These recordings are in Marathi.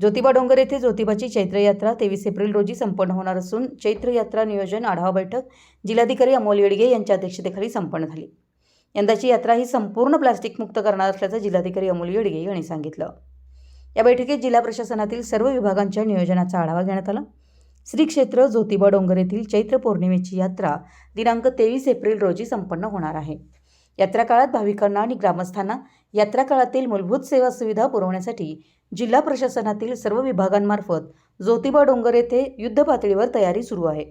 ज्योतिबा डोंगर येथे ज्योतिबाची चैत्रयात्रा तेवीस एप्रिल रोजी संपन्न होणार असून चैत्रयात्रा नियोजन आढावा बैठक जिल्हाधिकारी अमोल येडगे यांच्या अध्यक्षतेखाली संपन्न झाली. यंदाची यात्रा ही संपूर्ण प्लास्टिकमुक्त करणार असल्याचं जिल्हाधिकारी अमोल येडगे यांनी सांगितलं. या बैठकीत जिल्हा प्रशासनातील सर्व विभागांच्या नियोजनाचा आढावा घेण्यात आला. श्री क्षेत्र ज्योतिबा डोंगर येथील चैत्र पौर्णिमेची यात्रा दिनांक तेवीस एप्रिल रोजी संपन्न होणार आहे. यात्रा काळात भाविकांना आणि ग्रामस्थांना यात्रा काळातील मूलभूत सेवा सुविधा पुरवण्यासाठी जिल्हा प्रशासनातील सर्व विभागांमार्फत ज्योतिबा डोंगर येथे युद्ध पातळीवर तयारी सुरू आहे.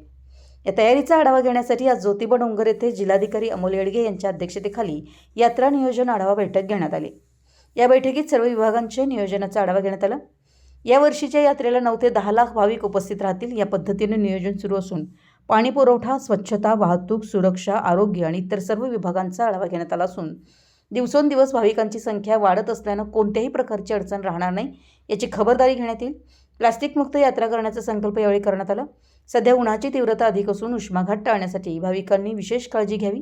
या तयारीचा आढावा घेण्यासाठी आज ज्योतिबा डोंगर येथे जिल्हाधिकारी अमोल येडगे यांच्या अध्यक्षतेखाली यात्रा नियोजन आढावा बैठक घेण्यात आली. या बैठकीत सर्व विभागांचे नियोजनाचा आढावा घेण्यात आला. या वर्षीच्या यात्रेला नऊ ते दहा लाख भाविक उपस्थित राहतील या पद्धतीने नियोजन सुरू असून पाणी पुरवठा स्वच्छता वाहतूक सुरक्षा आरोग्य आणि इतर सर्व विभागांचा आढावा घेण्यात आला असून दिवसेंदिवस भाविकांची संख्या वाढत असल्यानं कोणत्याही प्रकारची अडचण राहणार नाही याची खबरदारी घेण्यात येईल. प्लास्टिकमुक्त यात्रा करण्याचा संकल्प यावेळी करण्यात आला. सध्या उन्हाची तीव्रता अधिक असून उष्माघात टाळण्यासाठी भाविकांनी विशेष काळजी घ्यावी.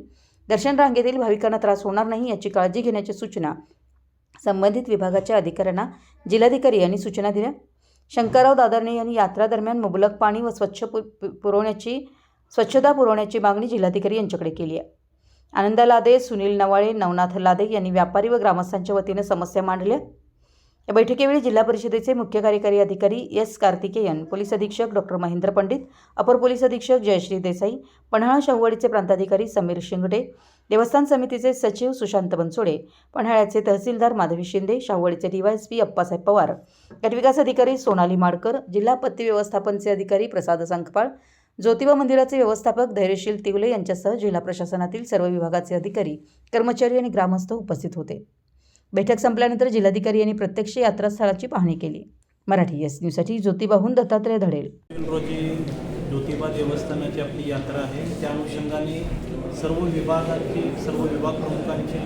दर्शन रांगेतील भाविकांना त्रास होणार नाही याची काळजी घेण्याची सूचना संबंधित विभागाच्या अधिकाऱ्यांना जिल्हाधिकारी यांनी सूचना दिल्या. शंकरराव दादरणे यांनी यात्रा दरम्यान मुबलक पाणी व स्वच्छ पु- पुरवण्याची स्वच्छता पुरवण्याची मागणी जिल्हाधिकारी यांच्याकडे केली आहे. आनंद लादे सुनील नवाळे नवनाथ लादे यांनी व्यापारी व ग्रामस्थांच्या वतीने समस्या मांडल्या. या बैठकीवेळी जिल्हा परिषदेचे मुख्य कार्यकारी अधिकारी एस कार्तिकेयन पोलीस अधीक्षक डॉक्टर महेंद्र पंडित अपर पोलीस अधीक्षक जयश्री देसाई पन्हाळा शाहूवाडीचे प्रांताधिकारी समीर शिंगडे देवस्थान समितीचे सचिव सुशांत बनसोडे पन्हाळ्याचे तहसीलदार माधवी शिंदे शाहूवाडीचे डीवायएसपी अप्पासाहेब पवार गटविकास अधिकारी सोनाली माडकर जिल्हा आपत्ती व्यवस्थापनचे अधिकारी प्रसाद संकपाळ ज्योतिबा मंदिराचे व्यवस्थापक धैर्यशील तिवले यांच्यासह जिल्हा प्रशासनातील सर्व विभागाचे अधिकारी कर्मचारी आणि ग्रामस्थ उपस्थित होते. बैठक संपल्यानंतर जिल्हाधिकारी यांनी प्रत्यक्ष यात्रास्थळाची पाहणी केली. मराठी एस न्यूजसाठी ज्योतिबाहून दत्तात्रय धडेल. रोजी ज्योतिबा देवस्थानाची आपली यात्रा आहे. त्या अनुषंगाने सर्व विभागाची सर्व विभाग प्रमुखांची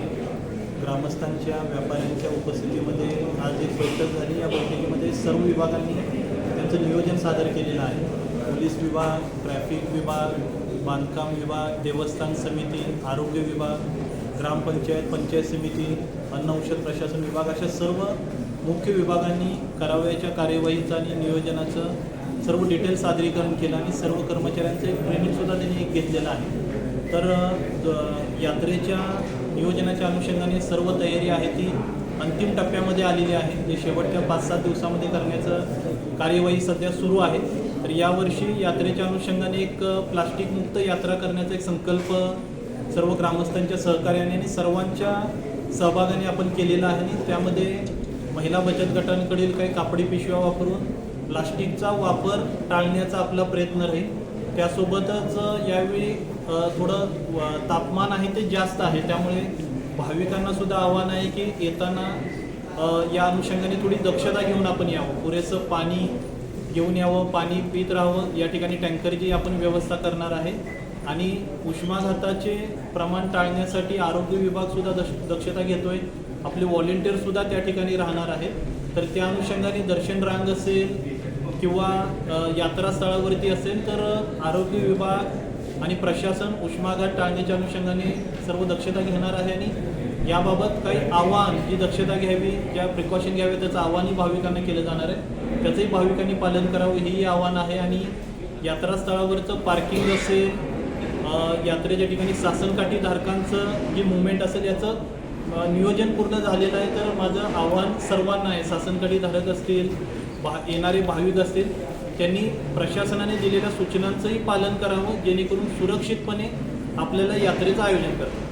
ग्रामस्थांच्या व्यापाऱ्यांच्या उपस्थितीमध्ये आज एक बैठक झाली. या बैठकीमध्ये सर्व विभागांनी त्यांचं नियोजन सादर केलेलं आहे. पोलीस विभाग ट्रॅफिक विभाग बांधकाम विभाग देवस्थान समिती आरोग्य विभाग ग्रामपंचायत पंचायत समिती अन्न औषध प्रशासन विभाग अशा सर्व मुख्य विभागांनी करावयाच्या कार्यवाहीचं आणि नियोजनाचं सर्व डिटेल सादरीकरण केलं आणि सर्व कर्मचाऱ्यांचं एक ट्रेनिंगसुद्धा त्यांनी एक घेतलेलं आहे. तर यात्रेच्या नियोजनाच्या अनुषंगाने सर्व तयारी आहे ती अंतिम टप्प्यामध्ये आलेली आहे. जे शेवटच्या पाच सात दिवसामध्ये करण्याचं कार्यवाही सध्या सुरू आहे. तर यावर्षी यात्रेच्या अनुषंगाने एक प्लास्टिकमुक्त यात्रा करण्याचा एक संकल्प सर्व ग्रामस्थांच्या सहकार्याने आणि सर्वांच्या सहभागाने आपण केलेला आहे आणि त्यामध्ये महिला बचत गटांकडील काही कापडी पिशव्या वापरून प्लास्टिकचा वापर टाळण्याचा आपला प्रयत्न राहील. त्यासोबतच यावेळी थोडं व- तापमान आहे ते जास्त आहे. त्यामुळे भाविकांना सुद्धा आव्हान आहे की येताना या अनुषंगाने थोडी दक्षता घेऊन आपण यावं. पुरेसं पाणी घेऊन यावं पाणी पित राहावं या ठिकाणी टँकरची आपण व्यवस्था करणार आहे. आणि उष्माघाताचे प्रमाण टाळण्यासाठी आरोग्य विभागसुद्धा दश दक्षता घेतोय. आपले व्हॉलेंटिअरसुद्धा त्या ठिकाणी राहणार आहेत. तर त्या अनुषंगाने दर्शन रांग असेल किंवा यात्रास्थळावरती असेल तर आरोग्य विभाग आणि प्रशासन उष्माघात टाळण्याच्या अनुषंगाने सर्व दक्षता घेणार आहे आणि याबाबत काही आव्हान जी दक्षता घ्यावी ज्या प्रिकॉशन घ्यावे त्याचं आव्हानही भाविकांना केलं जाणार आहे. त्याचंही भाविकांनी पालन करावं हेही आव्हान आहे. आणि यात्रास्थळावरचं पार्किंग असेल यात्रेच्या ठिकाणी सासनकाठी धारकांचं जे मुवमेंट असेल याचं नियोजन पूर्ण झालेलं आहे. तर माझं आव्हान सर्वांना आहे. शासनकाठी धारक असतील भा येणारे भाविक असतील त्यांनी प्रशासनाने दिलेल्या सूचनांचंही पालन करावं जेणेकरून सुरक्षितपणे आपल्याला यात्रेचं आयोजन करता